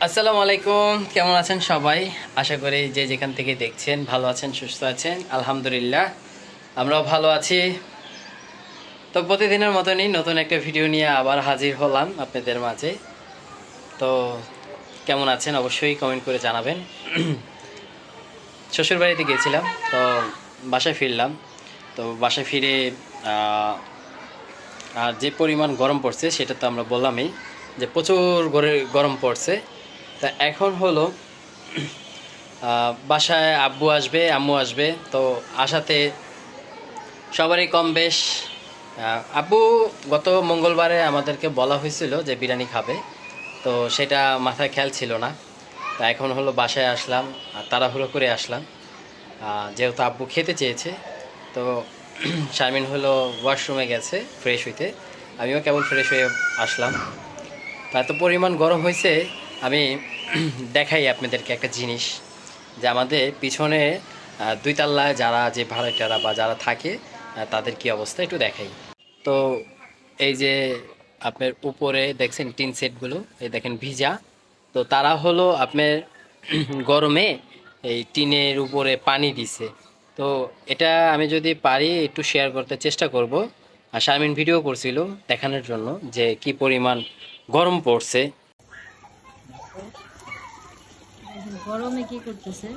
আসসালামু আলাইকুম, কেমন আছেন সবাই? আশা করি যে যেখান থেকে দেখছেন ভালো আছেন, সুস্থ আছেন, আলহামদুলিল্লাহ। আমরাও ভালো আছি। তো প্রতিদিনের মতনই নতুন একটা ভিডিও নিয়ে আবার হাজির হলাম আপনাদের মাঝে। তো কেমন আছেন অবশ্যই কমেন্ট করে জানাবেন। শ্বশুরবাড়িতে গিয়েছিলাম, তো বাসায় ফিরলাম। তো বাসায় ফিরে আর যে পরিমাণ গরম পড়ছে সেটা তো আমরা বললামই যে প্রচুর গরে- গরম পড়ছে। তা এখন হলো বাসায় আব্বু আসবে, আম্মু আসবে, তো আসাতে সবারই কম বেশ আব্বু গত মঙ্গলবারে আমাদেরকে বলা হয়েছিল যে বিরিয়ানি খাবে, তো সেটা মাথায় খেয়াল ছিল না। তা এখন হলো বাসায় আসলাম, আর তাড়াহুড়ো করে আসলাম যেহেতু আব্বু খেতে চেয়েছে, তো শারমিন হলো ওয়াশরুমে গেছে ফ্রেশ হইতে, আমিও কেবল ফ্রেশ হয়ে আসলাম। তা এত পরিমাণ গরম হয়েছে আমি দেখাই আপনাদেরকে একটা জিনিস যে আমাদের পিছনে দুই তাল্লায় যারা যে ভাড়াটারা বা যারা থাকে তাদের কি অবস্থা একটু দেখাই। তো এই যে আপনার উপরে দেখছেন টিন সেটগুলো, এই দেখেন ভিজা। তো তারা হলো আপনার গরমে এই টিনের উপরে পানি দিছে। তো এটা আমি যদি পারি একটু শেয়ার করতে চেষ্টা করব। আর শারমিন ভিডিও করছিল দেখানোর জন্য যে কি পরিমাণ গরম পড়ছে। গরমে কি করতেছে?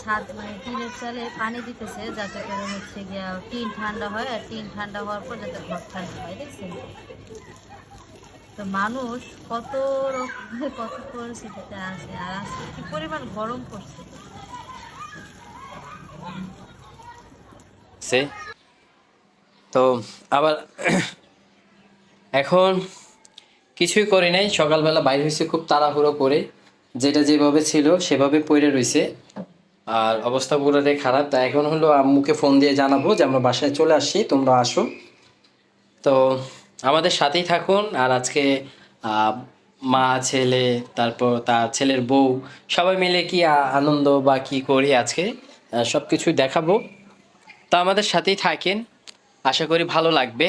ছাদ মানে টিনের চালে পানি দিতেছে যাতে করে হচ্ছে গিয়া টিন ঠান্ডা হয়, আর টিন ঠান্ডা হওয়ার পর যাতে ঘর ঠান্ডা হয়, দেখছেন? তো মানুষ কত রকম, কত পরিস্থিতিতে আছে, আর আজকে কি পরিমাণ গরম পড়ছে? তো আবার এখন কিছুই করি নাই, সকালবেলা বাইরে হয়েছে, খুব তাড়াহুড়ো করে। যেটা যেভাবে ছিল, সেভাবে পড়ে রয়েছে আর অবস্থা পুরোটাই খারাপ। তা এখন হলো আম্মুকে ফোন দিয়ে জানাব যে আমরা বাসায় চলে আসছি, তোমরা আসো। তো আমাদের সাথেই থাকুন। আর আজকে মা, ছেলে, তারপর তার ছেলের বউ, সবাই মিলে কি আনন্দ বা কি করি আজকে সব কিছুই দেখাবো। তা আমাদের সাথেই থাকেন। আশা করি ভালো লাগবে।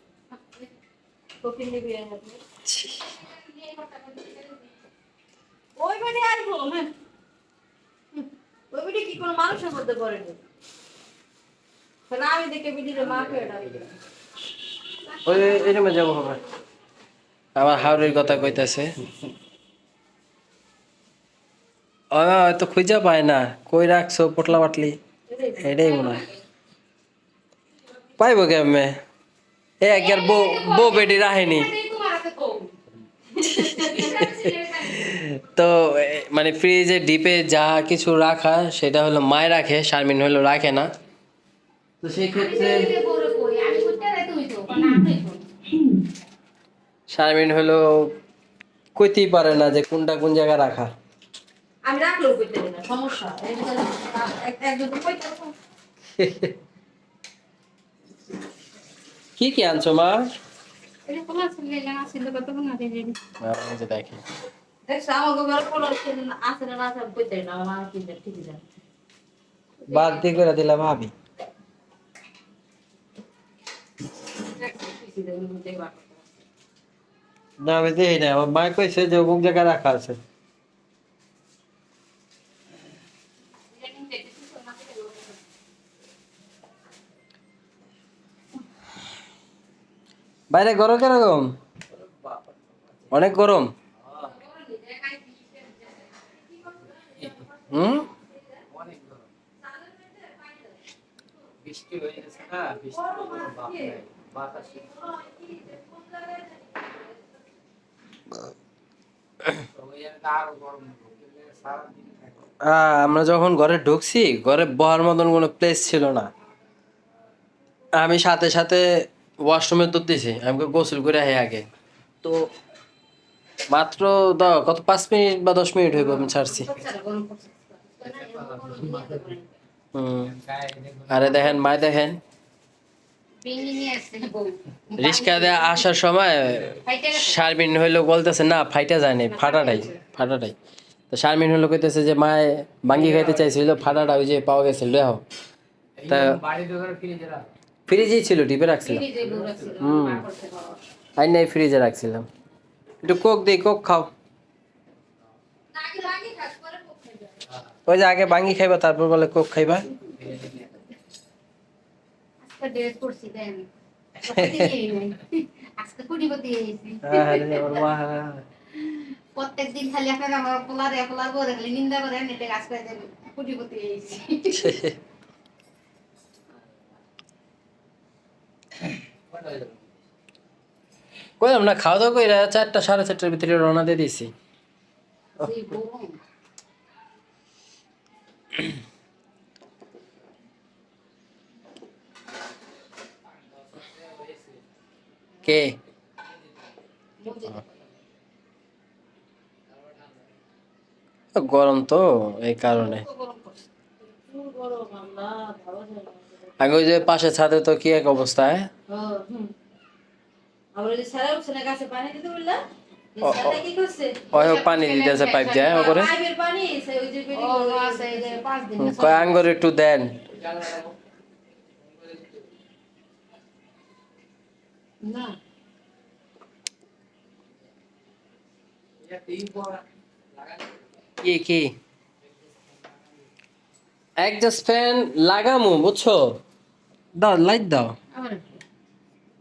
ওই আসব হ্যাঁ। ওই বাড়ি কি কোনো মানুষের মধ্যে পড়েনি? তাহলে আমি দেখে বিডিরে মা ওই এই যাব হবে আমার হাওড়ের কথা কইতাছে। ও তো খুঁজা পায় না। কই রাখছো পটলা পাটলি? এটাই মনে হয়। পাইব কেমনে? এ একবার বউ বউ রাহেনি তো মানে ফ্রিজে ডিপে যা কিছু রাখা সেটা হলো মায় রাখে শারমিন হলো রাখে না। তো সেই ক্ষেত্রে শারমিন হলো কইতেই পারে না যে কোনটা কোন জায়গায় রাখা। আমি রাখলেও পারি না সমস্যা এই যে এক- এক দুটো কইতে পারব। কি কি আনছো মা? দেখি। বাদ দিয়ে করে দিলাম ভাবি। আমি না আমি দেখি না আমার মা কইছে যে অমুক জায়গায় রাখা আছে। বাইরে গরম কেরকম? অনেক গরম। আমরা যখন ঘরে ঢুকছি, ঘরে বহার মতন কোনো প্লেস ছিল না। আমি সাথে সাথে ওয়াশরুমে দিছি আমাকে গোসল করে আহে আগে। তো মাত্র দাও, কত, পাঁচ মিনিট বা দশ মিনিট হইব আমি ছাড়ছি। আরে দেখেন মায় দেখেন। রিক্সা দিয়ে আসার সময় গেছে। শারমিন হইল বলতেছে, না, ফাইটা যায় নাই ফাটাটাই ফাটাটাই। তো শারমিন হইল কইতেছে যে, মায় বাঙ্গি খাইতে চাইছিল, ফাটাটা ওই যে পাওয়া গেছিল দেখো তা ফ্রিজেই ছিল টিপে রাখছিলাম। হুম। আই নাই ফ্রিজে রাখছিলাম। একটু কোক দিই কোক খাও। ওই যে আগে বাঙ্গি খাইবা তারপর বলে কোক খাইবা। আজকে ড্রেস করছি দেন। প্রতিদিনই নাই। আজকে কুড়িপতি এসেছি আরে ওর মা। প্রত্যেক দিন খালি আপনার আমার পোলারে পোলার বউ দেখলে নিন্দা করে নিতে কাজ করে দেন কুড়িপতি কইলাম না খাওয়া দাওয়া কইরা চারটা, সাড়ে চারটার ভিতরে রওনা দিয়ে দিছি কে? গরম তো, এই কারণে। আগে ওই যে পাশে ছাদে তো কি এক অবস্থা হ্যাঁ আবার ওই যে সারা উঠছে না গাছে পানি দিতেছে পাইপ দিয়ে ও করে পাইপের পানি সে ওই যে ও বেরিয়ে আছে এই যে পাঁচ দিন। কয় আঙ্গুর একটু দেন। না। কি কি? একজাস্ট ফ্যান লাগামু বুঝছ? দাও লাইট দাও।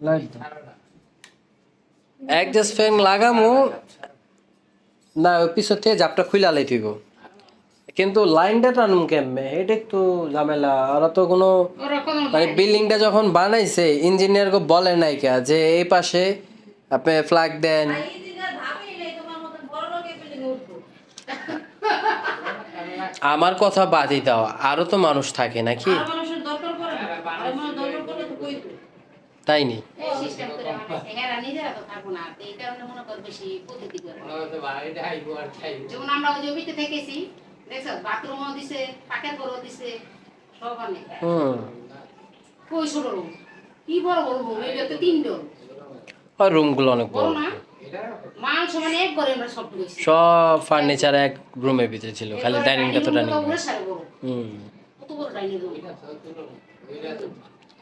লাইট দাও। একজাস্ট ফ্যান লাগামু না ওই পিছর থেকে জাপটা খুলে লাইট হইব কিন্তু লাইনটা টানুম কেমনে? এটা একটু ঝামেলা। ওরা তো কোনো মানে বিল্ডিংটা যখন বানাইছে ইঞ্জিনিয়ার গো বলে নাই কে? যে এই পাশে আপনি ফ্ল্যাগ দেন। আমার কথা বাদই দাও আরও তো মানুষ থাকে নাকি? যেমন আমরা ওই জমিতে থেকেছি দেখছ? বাথরুমও দিছে পাকের ঘরও দিছে সব অনেক হুম। কই ছোট রুম? কি বড় বড় রুম? এটা তো তিন ডোর আর রুমগুলো অনেক বড়। বড় না? মাংস এক ঘরে আমরা সব ফার্নিচার এক রুমের ভিতরে ছিল খালি ডাইনিংটা তো ডাইনিং হুম। কত বড় ডাইনিং রুম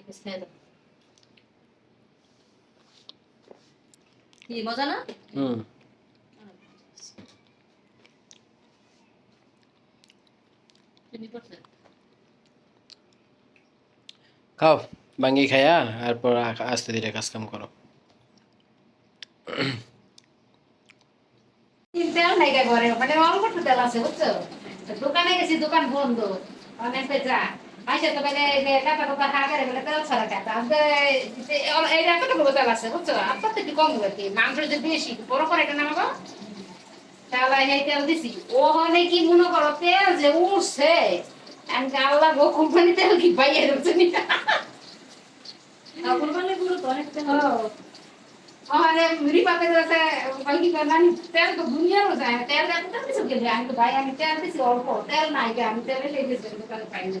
পিস খেয়ে দাও কি মজা না? হুম। খাও ভাঙ্গি খাইয়া তারপর আ- আস্তে ধীরে কাজ কাম করো তেল নাই ঘরে মানে অল্প তেল আছে বুঝছ? দোকানে গেছি দোকান বন্ধ। অনেক যা আইসা তো মানে কাপা কাপা হা করে বলে তেল ছাড়া কাটা এই রাখাটা বলতে পারছে বুঝছ আপনার তো একটু কম আর কি মাংস যে বেশি বড় করে এটা নামাবো তাহলে এই তেল দিছি ওখানে কি মনে করো তেল যে উঠছে আল্লাহ গো কোম্পানি তেল কি পাইয়ে দিচ্ছে নি কোম্পানিরগুলো তো অনেক তেল ওখানে মুড়ি পাতে যাচ্ছে বাইকি করলাম তেল তো দুনিয়ার যায় তেল আমি তো কিছু ভাই আমি তেল দিছি অল্প তেল নাই আমি তেলে লেগেছি দোকানে পাই না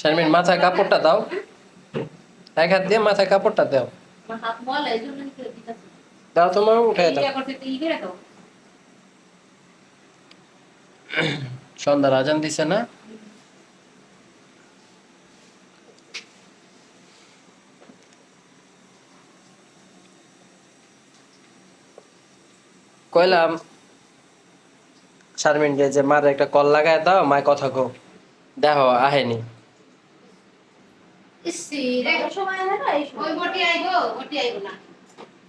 শারমিন মাথায় কাপড়টা দাও। এক হাত দিয়ে মাথায় কাপড়টা দাও। দাও তোমার উঠে দাও। সন্ধ্যার আজান দিছে না? কইলাম শারমিনকে যে মার একটা কল লাগায় দাও মায় কথা কো দেখো আহেনি।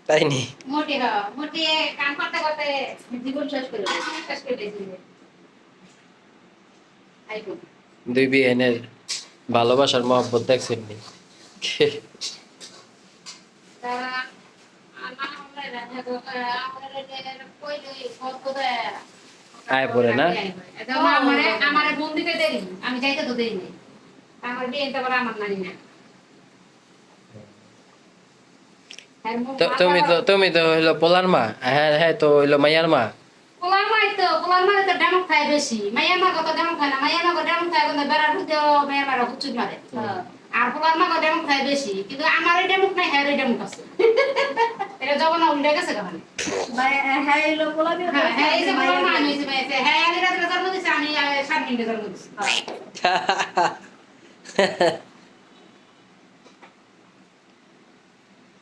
তাই নি? মোটি হ, মোটি কাম করতে করতে জীবন শেষ করে শেষ করে দুই ভালোবাসার মহব্বত দেখছেন নি? আয় পড়ে না? আমার- আমারে- আমারে দেরি, আমি যাইতে তো দেরি নেই। আমার বিয়েতে আবার আমার নানি না। তো তুমি তো তুমি তো হইল পোলার মা হ্যাঁ হ্যাঁ তো হইল মাইয়ার মা পোলার মাই তো, পোলার মাই তো ডামক খায় বেশি। মাইয়ার মা কত ডামক খায় না, মাইয়ার মা কত ডামক খায় কিন্তু বেড়ার ঢুকেও মাইয়ার মারা হুচুট মারে। আর পোলার মা কত ডামক খায় বেশি। কিন্তু আমার এই ডামক নাই, হ্যাঁ এই ডামক আছে। এটা জমানা উল্টে গেছে কখন? হ্যাঁ হ্যাঁ, হ্যাঁ, এই যে পোলার মা, আমি এই যে মেয়েছে। হ্যাঁ, আমি রাত্রে জন্ম দিছি, আমি সাত মিনিটে জন্ম দিছি।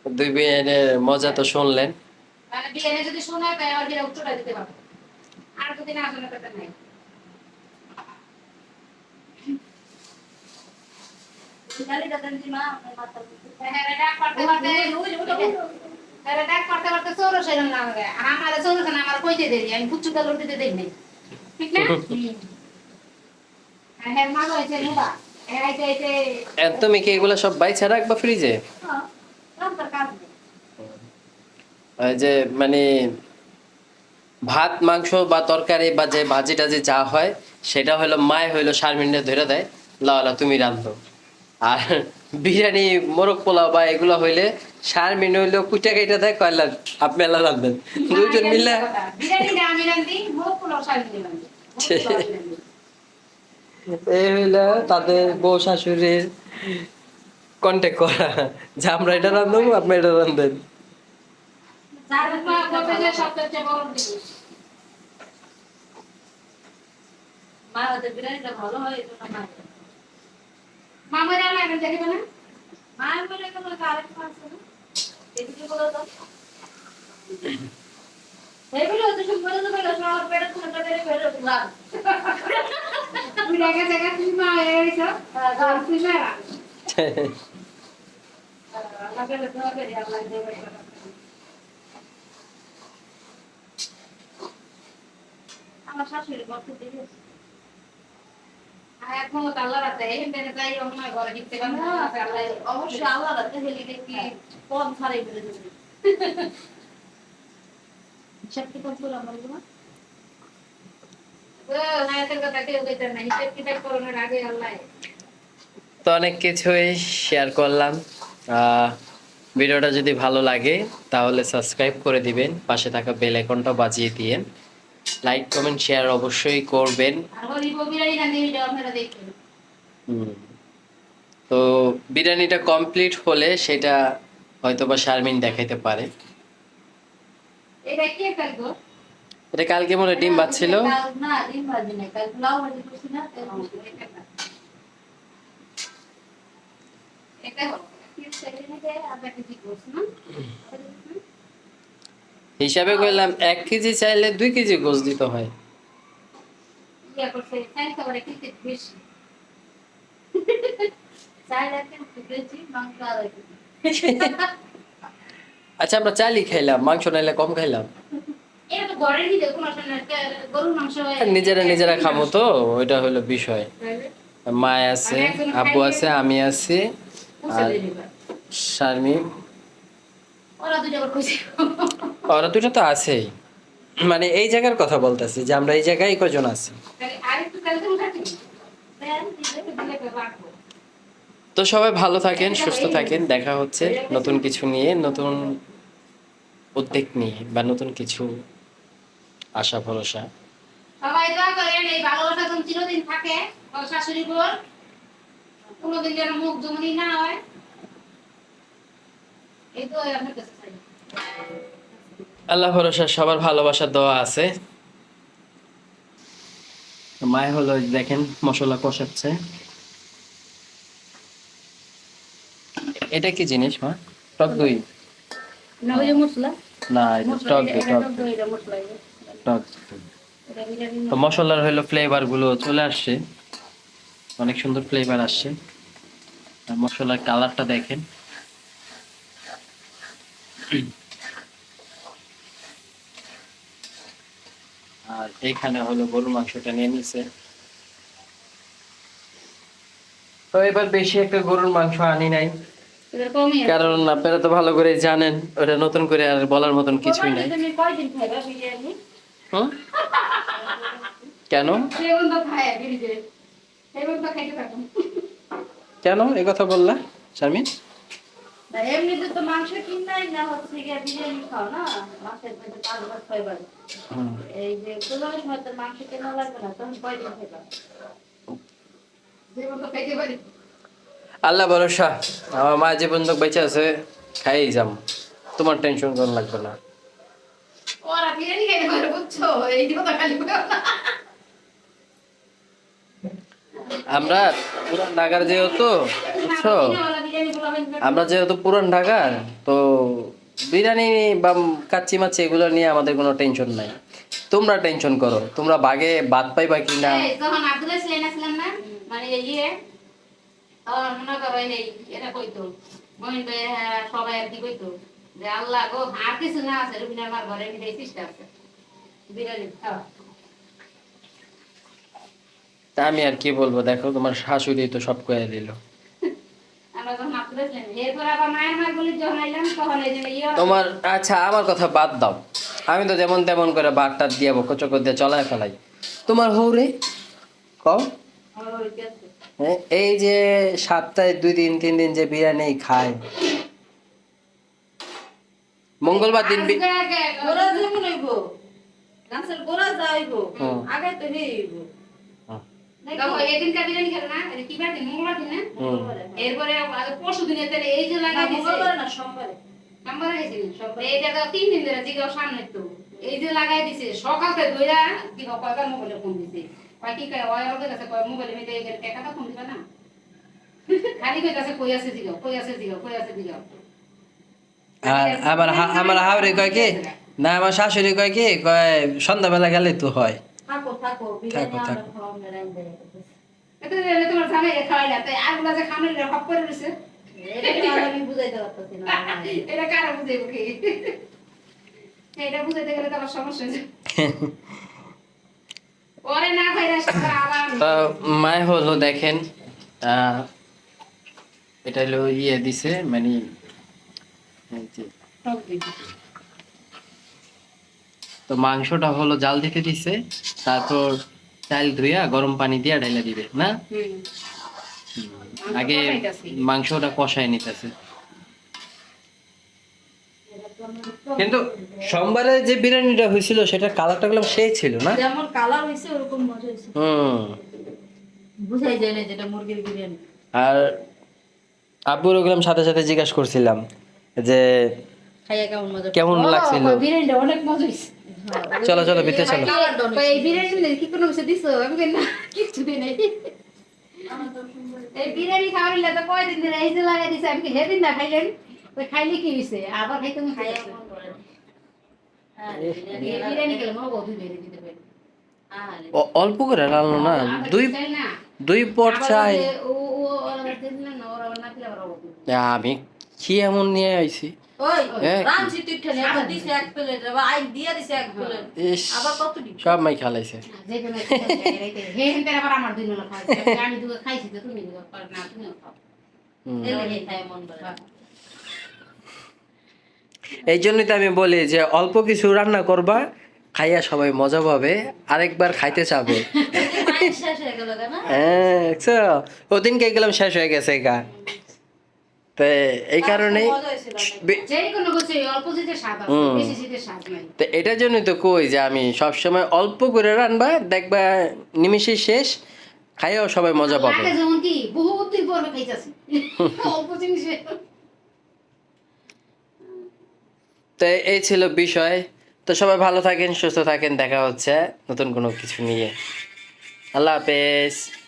দুই বিয়েনের মজা তো শুনলেন মানে যদি আমার বিয়ে উত্তরটা দিতে আর যদি না নাই। হ্যাঁ, হ্যাঁ, কইতে। আমি দেই নাই। ঠিক না? হুম। হ্যাঁ, মা হয়েছে তুমি কি এগুলো সব বাইছে রাখবা ফ্রিজে ওই যে মানে ভাত মাংস বা তরকারি বা যে ভাজি টাজি যা হয় সেটা হলো মায় হইল শারমিনে ধরে দেয়। লাওয়ালা তুমি রান্ধো আর বিরিয়ানি মোরগ পোলাও বা এগুলো হইলে সার শারমিন হইল কুইটা কাইটা দেয় কয়লা আপনি এলা রান্ধবেন দুইজন মিলে? বিরিয়ানিটা আমি রান্ধি, মোরগ পোলাও শাশুড়ি রান্ধে। মোরগ পোলাও আমি রান্ধি। এই হইল তাদের বউ শাশুড়ির কন্ট্যাক্ট করা। যে আমরা এটা রান্ধবো আপনি এটা রান্ধবেন যার মা বলবে যে সবচেয়ে বড় মা ওদের বিরিয়ানিটা ভালো এই জন্য মা মামারা আমার এখন দেখিবে না? মায়ের আমার শাশুড়ি বলতে আর এখন আল্লাহ রাখে, এই দিনে যাই ঘরে ঢুকতে পারব না, অবশ্যই আল্লাহ রাতে হেলি দেখি কম ছাড়াই ফেলে দেবে হিসাব কিতাব করে আমার। তো অনেক কিছুই শেয়ার করলাম। ভিডিওটা যদি ভালো লাগে তাহলে সাবস্ক্রাইব করে দিবেন। পাশে থাকা বেল আইকনটা বাজিয়ে দিয়েন। লাইক কমেন্ট শেয়ার অবশ্যই করবেন। তো বিরিয়ানিটা কমপ্লিট হলে সেটা হয়তো বা শারমিন দেখাইতে পারে। এটা কি গো? এটা কালকে মনে ডিম বাচ্ছিল না ডিম ভাজি নাই কাল পোলাও ভাজি করছি না না? হিসাবে করলাম এক কেজি চাইলে দুই কেজি গোস দিতে হয়। ইয়া আচ্ছা আমরা চালই খাইলাম মাংস নাইলে কম খাইলাম। নিজেরা নিজেরা খামো তো ওইটা হলো বিষয়। মা আছে আব্বু আছে আমি আছি আর- খুশি। ওরা দুটো তো আছেই। মানে এই জায়গার কথা বলতেছি যে আমরা এই জায়গায় কজন আছি আরেকটু কালকে উঠাচ্ছি দিলে দিলে রাখব তো সবাই ভালো থাকেন সুস্থ থাকেন। দেখা হচ্ছে নতুন কিছু নিয়ে নতুন উদ্যোগ নিয়ে বা নতুন কিছু আশা ভরসা। সবাই দোয়া করেন এই ভালোবাসা যেন চিরদিন থাকে। শাশুড়ি বোর কোনোদিন যেন মুখ জমনি না হয়। এই তো আপনার কাছে আল্লাহ ভরসা সবার ভালোবাসার দেওয়া আছে। মায় হলো দেখেন মশলা কষাচ্ছে। এটা কি জিনিস মা? টক দই? না ওই যে মশলা। না এটা টক দই। টক দই। টক তো মশলার হলো ফ্লেভারগুলো চলে আসছে। অনেক সুন্দর ফ্লেভার আসছে। আর মশলার কালারটা দেখেন। আর এখানে হলো গরুর মাংসটা নিয়ে নিছে। তো এবার বেশি একটা গরুর মাংস আনি নাই। কারণ আপনারা তো ভালো করে জানেন ওটা নতুন করে আর বলার মতন কিছুই নাই? কেন? কেন? এ কথা বললা শারমিন? মাংস কেনা লাগবে না তখন কয়দিন খাইবা সেগুন তো খাইতে পারি আল্লাহ ভরসা। আমার মা যে বন্ধু বেঁচে আছে খাই যাম তোমার টেনশন করার লাগবে না। আমরা পুরান ঢাকার যেহেতু বুঝছ। আমরা যেহেতু পুরান ঢাকার তো বিরিয়ানি বা কাচ্চি মাচ্ছি এগুলো নিয়ে আমাদের কোনো টেনশন নাই। তোমরা টেনশন করো। তোমরা বাগে বাদ পাইবা কি না এই, তখন মানে করো এই এটা কইতো ভাই হ্যাঁ, সবাই আর কি কইতো যে আল্লাহ গো আর কিছু না আছে রুবিনা আমার ঘরে চেষ্টা আছে। খাওয়া আমি আর কি বলব দেখো তোমার শাশুড়ি তো সব কয়ে দিল। ইয়ে তোমার আচ্ছা আমার কথা বাদ দাও। আমি তো যেমন তেমন করে বাটটা দিয়ে বকো চকর দিয়ে চলায় ফেলাই। তোমার হৌরে কও? হ্যাঁ, এই যে সপ্তাহে দুই দিন তিন দিন যে বিরিয়ানি খায়। মঙ্গলবার দিন এই যে লাগাই দিছে। মঙ্গলবার না সোমবারে? নাম্বার গেছিল এই জায়গা তিন দিন ধরে জিগাও তো। এই যে লাগাই দিছে সকাল থেকে কয়বার মোবাইলে ফোন দিছে? কয় কি কয় ওই ওদের কাছে কয় মোবাইলে মেতে এই টাকাটা ফোন দিবা না? খালি কই কাছে কই আছে দিগাও কই আছে দিগাও কই আছে দিগাও আর আমার আমার হাওড়ে কয় কি? না আমার শাশুড়ি কয় কি? কয় সন্ধ্যাবেলা গেলে তো হয়। থাকো থাকো থাকো, থাকো। খাওয়াবো না, রাইন্দা এত দিলে তোমার জামাই খাওয়াই না তাই আগুলা যে খামে হপ করে রইছে। এটা আমি বুঝাইতে পারতেছি না এটা কারা বুঝাইব কি? এটা বুঝাইতে গেলে তো সমস্যা হয়ে ওরে না খাইরা সেটা আবার তো মায় হলো দেখেন এটা হলো ইয়ে দিছে মানে তো মাংসটা হলো জাল দিতে দিছে তারপর চাল ধুইয়া গরম পানি দিয়া ঢাইলা দিবে না? আগে মাংসটা কষায় নিতেছে। কিন্তু সোমবারে যে বিরিয়ানিটা হয়েছিল সেটা কালারটা গুলো সেই ছিল না? যেমন কালার হইছে ওরকম মজা হইছে হুম। বুঝাই যায় না যেটা মুরগির বিরিয়ানি। আর আব্বুর ওগুলাম সাথে সাথে জিজ্ঞাসা করছিলাম যে খাইয়া কেমন মজা কেমন লাগছিল? বিরিয়ানিটা অনেক মজা হইছে চলো চলো ভিতরে চলো। এই বিরিয়ানি কি কোনো কিছু দিছো? আমি কই না কিছু দিই নাই। এই বিরিয়ানি খাওয়ার তো কয়দিন ধরে এই যে লাগাই দিছে আমি কি হেদিন না খাইলেন? খাইলে কি হইছে? আবার খাইতে খাইয়া অল্প করে লালো না দুই দুই পট চাই। আমি কি এমন নিয়ে আইছি? সব মাই খালাইছে। আমার এই জন্যই তো আমি বলি যে অল্প কিছু রান্না করবা খাইয়া সবাই মজা পাবে আরেকবার খাইতে চাবে। হয়ে? ওদিনকে গেলাম শেষ হয়ে গেছে গা। তো এই নাই। তো এটার জন্যই তো কই যে আমি সবসময় অল্প করে রানবা দেখবা নিমিষে শেষ খাইও সবাই মজা পাবে। যেমন কি দিন পর অল্প জিনিসে। তো এই ছিল বিষয়। তো সবাই ভালো থাকেন, সুস্থ থাকেন, দেখা হচ্ছে নতুন কোনো কিছু নিয়ে। আল্লাহ হাফেজ।